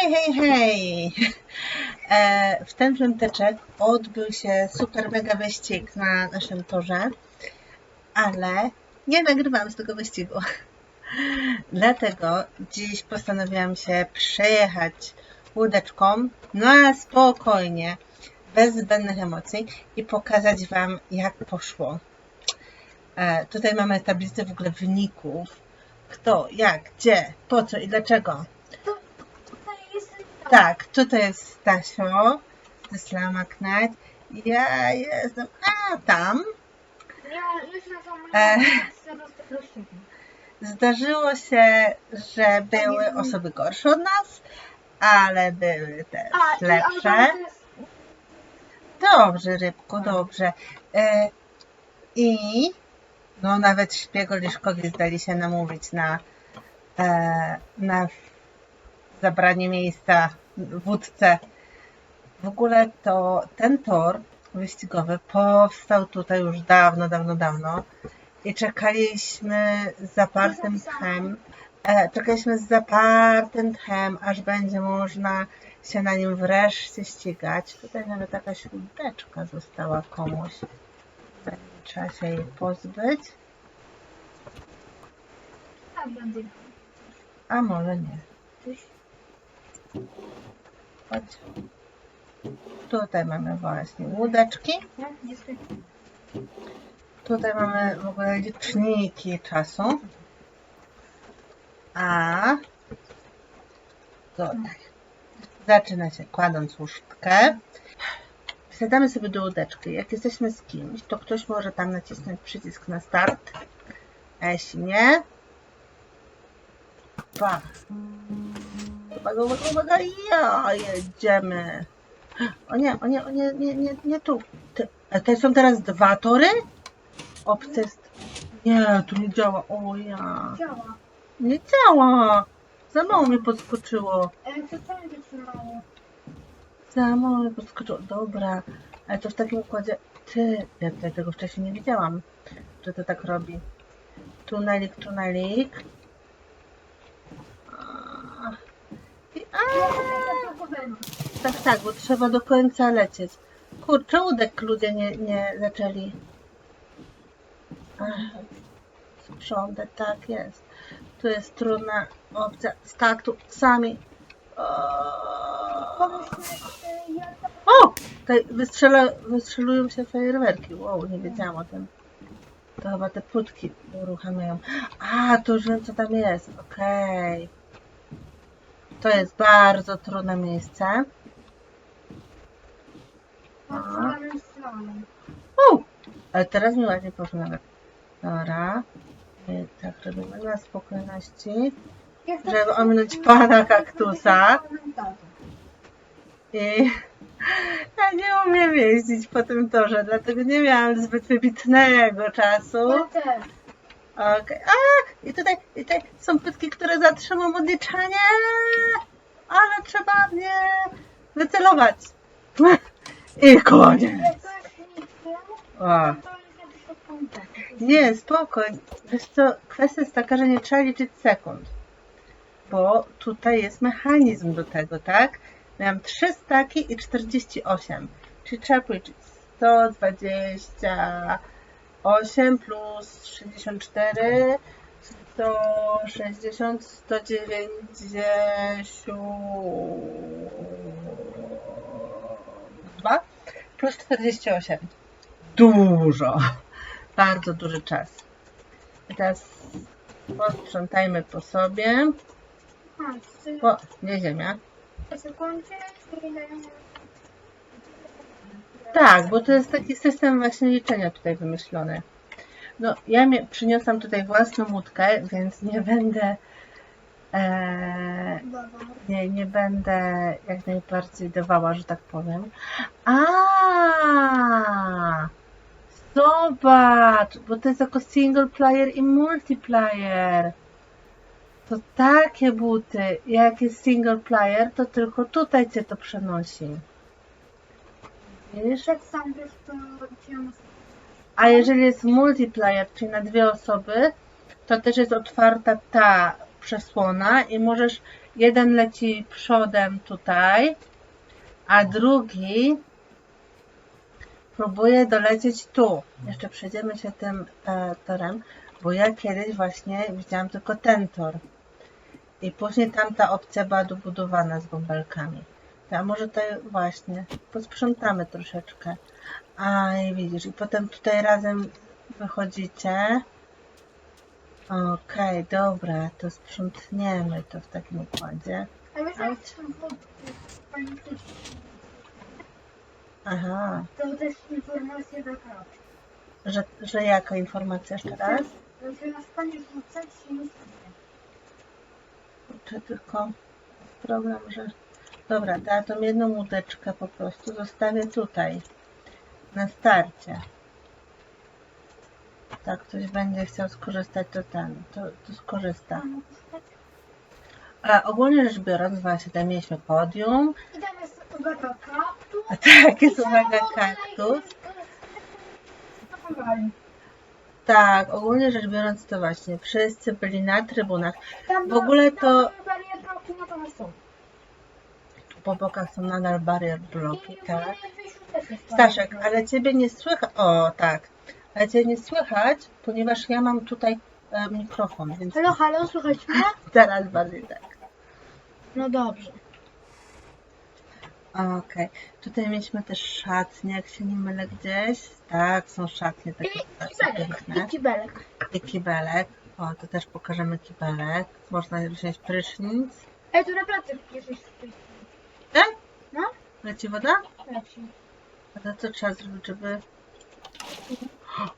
Hej, hej, hej! E, w ten piąteczek odbył się super mega wyścig na naszym torze, ale nie nagrywam z tego wyścigu. Dlatego dziś postanowiłam się przejechać łódeczką na spokojnie, bez zbędnych emocji i pokazać Wam, jak poszło. E, tutaj mamy tablicę w ogóle wyników. Kto, jak, gdzie, po co i dlaczego. Tak, tutaj jest Stasio ze Slamak Night. Ja jestem, a tam. Ja E. Zdarzyło się, że były osoby gorsze od nas, ale były też A, i lepsze. Adam to jest... Dobrze, Rybku, dobrze. E, I no nawet Szpiegoliszkowi zdali się namówić na, e, na zabranie miejsca wódce. W ogóle to ten tor wyścigowy powstał tutaj już dawno, dawno, dawno i czekaliśmy z zapartym tchem, e, czekaliśmy z zapartym tchem, aż będzie można się na nim wreszcie ścigać. Tutaj nawet jakaś łódeczka została komuś. Trzeba się jej pozbyć, a może nie. Chodź. Tutaj mamy właśnie łódeczki. Tutaj mamy w ogóle liczniki czasu. A tutaj zaczyna się kładąc łóżkę. Wsiadamy sobie do łódeczki. Jak jesteśmy z kimś, to ktoś może tam nacisnąć przycisk na start. A jeśli nie, pa. Uwaga, uwaga, uwaga, ja jedziemy. O nie, o nie, o nie, nie, nie, nie tu. Ty, a to są teraz dwa tory? Jest... Nie, tu nie działa. O ja. Działa. Nie działa. Za mało mi podskoczyło. E, wytrzymało? Za mało mi podskoczyło. Dobra. Ale to w takim układzie... Ty, ja tego wcześniej nie widziałam, że to tak robi. Tunelik, tunelik. A. I- a. Tak, tak, bo trzeba do końca lecieć. Kurczę, łódek ludzie nie, nie zaczęli sprzątać, tak jest. Tu jest trudna opcja. Tak, tu sami. O! Tutaj wystrzela, wystrzelują się fajerwerki. Wow, nie wiedziałam o tym. To chyba te płótki uruchamiają. A, to już wiem co tam jest. Okej. To jest bardzo trudne miejsce. U! Ale teraz mi ładnie poszło nawet. Dobra. I tak robimy na spokojności. Żeby ominąć pana kaktusa. I ja nie umiem jeździć po tym torze, dlatego nie miałam zbyt wybitnego czasu. Ja też. Okej. A! I tutaj, I tutaj są pytki, które zatrzymam odliczanie. Ale trzeba mnie wycelować. I koniec. O. Nie, spokojnie. Wiesz co, kwestia jest taka, że nie trzeba liczyć sekund. Bo tutaj jest mechanizm do tego, tak? Miałam 3 staki i 48. Czyli trzeba policzyć 128 plus 64, 160, 192 plus 48. Dużo bardzo duży czas. I teraz posprzątajmy po sobie. O, nie ziemia. Tak, bo to jest taki system właśnie liczenia tutaj wymyślony. No, ja przyniosłam tutaj własną łódkę, więc nie będę e, nie, nie będę jak najbardziej dawała, że tak powiem. A, Zobacz, bo to jest jako single player i multiplayer. To takie buty. Jak jest single player, to tylko tutaj cię to przenosi. Widzisz? Jak sam wiesz, to cię A jeżeli jest multiplayer, czyli na dwie osoby, to też jest otwarta ta przesłona i możesz jeden leci przodem tutaj, a drugi próbuje dolecieć tu. Jeszcze przejdziemy się tym e, torem, bo ja kiedyś właśnie widziałam tylko ten tor. I później tamta opcja była dobudowana z bąbelkami. A może to właśnie posprzątamy troszeczkę. A i widzisz, i potem tutaj razem wychodzicie. Okej, dobra, to sprzątniemy to w takim układzie. A tam Aha, To też informacje do pracy. że, że jaka informacja jeszcze raz? Że nas pani wrzucać się nie stanie. Czy tylko problem, że... Dobra, to ja tą jedną łódeczkę po prostu zostawię tutaj, na starcie. Tak, ktoś będzie chciał skorzystać, to ten, to, to skorzysta. A ogólnie rzecz biorąc, właśnie tam mieliśmy podium, I tam jest uwaga kaktus. a tak, jest uwaga kaktus. Tak, ogólnie rzecz biorąc to właśnie wszyscy byli na trybunach. W ogóle to- Tam barier bloki na to są. Po bokach są nadal barier bloki, tak. Staszek, ale ciebie nie słychać. O, tak. Ale ciebie nie słychać, ponieważ ja mam tutaj e, mikrofon, więc Halo, halo, słuchajcie mnie? zaraz bardziej tak. No dobrze. Okej. Tutaj mieliśmy też szatnie, jak się nie mylę gdzieś. Tak, są szatnie takie I takie kibelek, piękne. i kibelek. I kibelek. O, to też pokażemy kibelek. Można wziąć prysznic. Ej, tu naprawdę jesteś w Tak? No, Leci woda? leci. A to co trzeba zrobić, żeby...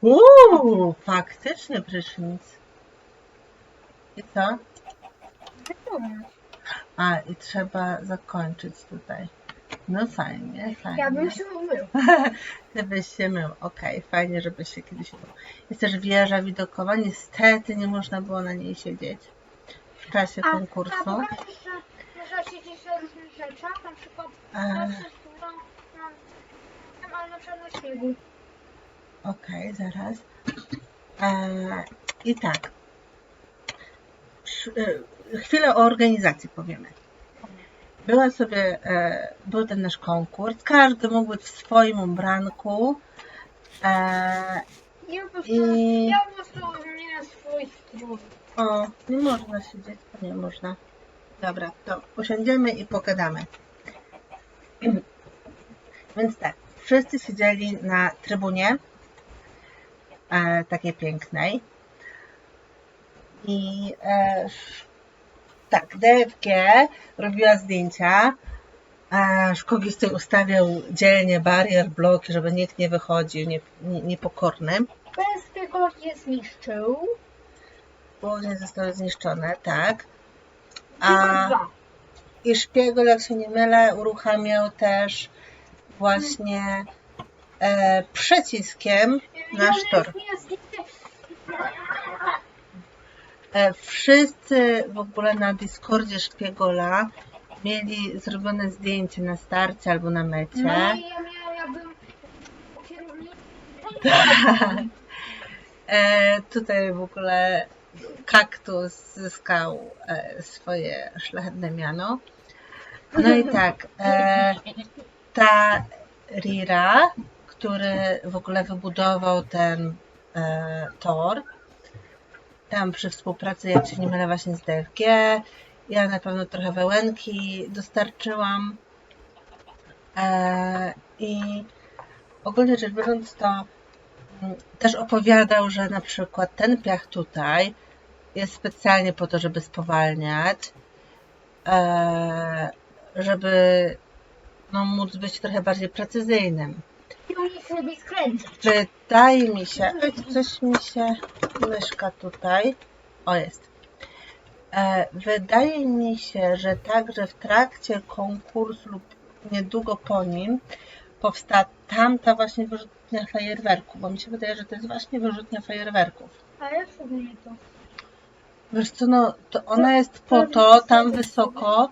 Uuu, faktycznie prysznic. I co? A, i trzeba zakończyć tutaj. No fajnie, fajnie. Ja bym się umył. Ty byś się mył. Okej, fajnie, żebyś się kiedyś mył. Jest też wieża widokowa. Niestety nie można było na niej siedzieć w czasie konkursu. a pokażesz, że można siedzieć na różnych rzeczach, na przykład A. na wszystkim, no, no, no, ale na przykład na śniegu. Okej, zaraz. E, I tak. E, Chwilę o organizacji powiemy. Była sobie, e, był ten nasz konkurs. Każdy mógł być w swoim ubranku. E, Ja po prostu, I- ja po prostu nie swój strój. O, nie można siedzieć, nie można. Dobra, to usiądziemy i pogadamy. Więc tak, wszyscy siedzieli na trybunie e, takiej pięknej. I e, tak, DFG robiła zdjęcia. Szkogis tutaj ustawiał dzielnie barier, bloki, żeby nikt nie wychodził, nie, nie, niepokorny. Bez tego je zniszczył. Położenie zostały zniszczone, tak. A i szpiegol, jak się nie mylę, uruchamiał też właśnie e, przyciskiem nasz tor. E, wszyscy w ogóle na Discordzie szpiegola mieli zrobione zdjęcie na starcie albo na mecie. No i ja miałam, ja bym kierownik. E, tutaj w ogóle kaktus zyskał e, swoje szlachetne miano. No i tak, e, ta Rira, który w ogóle wybudował ten e, tor, tam przy współpracy, jak się nie mylę, właśnie z DFG, ja na pewno trochę wełenki dostarczyłam. I ogólnie rzecz biorąc, to też opowiadał, że na przykład ten piach tutaj jest specjalnie po to, żeby spowalniać, e, żeby no, móc być trochę bardziej precyzyjnym. Wydaje mi się, coś mi się myszka tutaj, o jest. E, wydaje mi się, że także w trakcie konkursu lub niedługo po nim powstała tamta właśnie wyrzutnia fajerwerków, bo mi się wydaje, że to jest właśnie wyrzutnia fajerwerków. A ja nie to. Wiesz co, no to ona jest po to tam wysoko,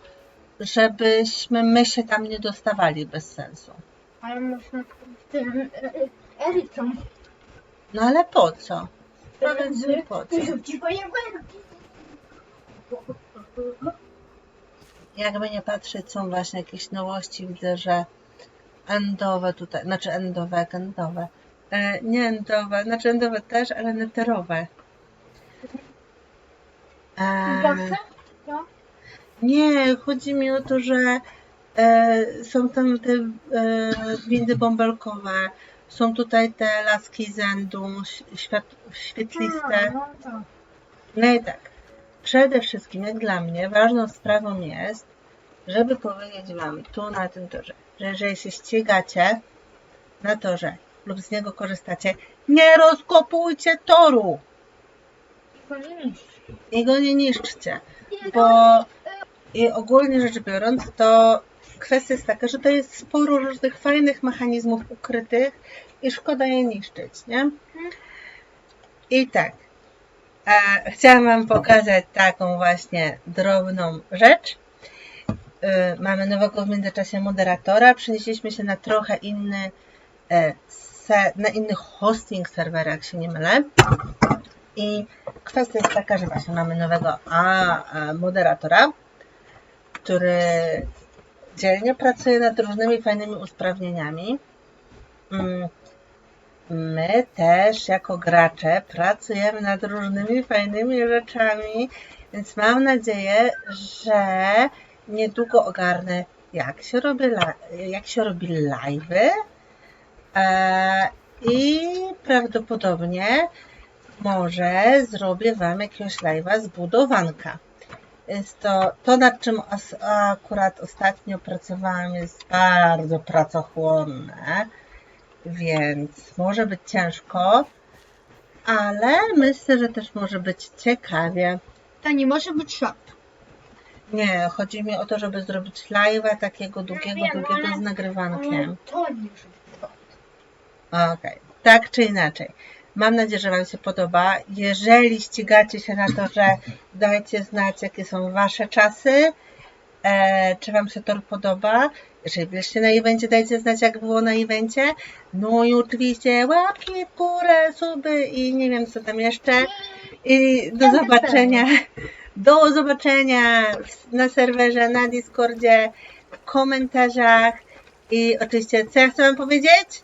żebyśmy my się tam nie dostawali bez sensu. Ale można w tym e, e. No ale po co? Powiedz mi po co? Rzuci fajerwerki. jakby nie patrzeć, są właśnie jakieś nowości. Widzę, że endowe tutaj, znaczy endowe, jak endowe. E, nie endowe, znaczy endowe też, ale neterowe. E? No. nie, chodzi mi o to, że e, są tam te e, windy bąbelkowe, są tutaj te laski zędu, świat, świetliste. No. No i tak, przede wszystkim, jak dla mnie, ważną sprawą jest, żeby powiedzieć Wam tu na tym torze, że jeżeli się ścigacie na torze lub z niego korzystacie, nie rozkopujcie toru i go nie niszczcie, bo i ogólnie rzecz biorąc, to kwestia jest taka, że to jest sporo różnych fajnych mechanizmów ukrytych i szkoda je niszczyć, nie? I tak, e, chciałam Wam pokazać taką właśnie drobną rzecz. E, mamy nowego w międzyczasie moderatora. Przenieśliśmy się na trochę inny, se, na inny hosting serwera, jak się nie mylę. I kwestia jest taka, że właśnie mamy nowego a, a, moderatora, który dzielnie pracuje nad różnymi fajnymi usprawnieniami. Mm, My też jako gracze pracujemy nad różnymi fajnymi rzeczami, więc mam nadzieję, że niedługo ogarnę, jak się robi, jak się robi live'y e, i prawdopodobnie może zrobię Wam jakiegoś live'a z budowanka. Jest to, to nad czym os, akurat ostatnio pracowałam jest bardzo pracochłonne, więc może być ciężko, ale myślę, że też może być ciekawie. To nie może być szok. Nie, chodzi mi o to, żeby zrobić live'a takiego długiego, wiem, długiego ale- z nagrywankiem. To. Okej, tak czy inaczej. Mam nadzieję, że Wam się podoba. Jeżeli ścigacie się na to, że dajcie znać, jakie są Wasze czasy, e, czy Wam się tor podoba. Jeżeli byliście na evencie, dajcie znać, jak było na evencie. No i oczywiście łapki w górę, suby i nie wiem, co tam jeszcze. I do zobaczenia. Do zobaczenia na serwerze, na Discordzie, w komentarzach. I oczywiście, co ja chcę Wam powiedzieć?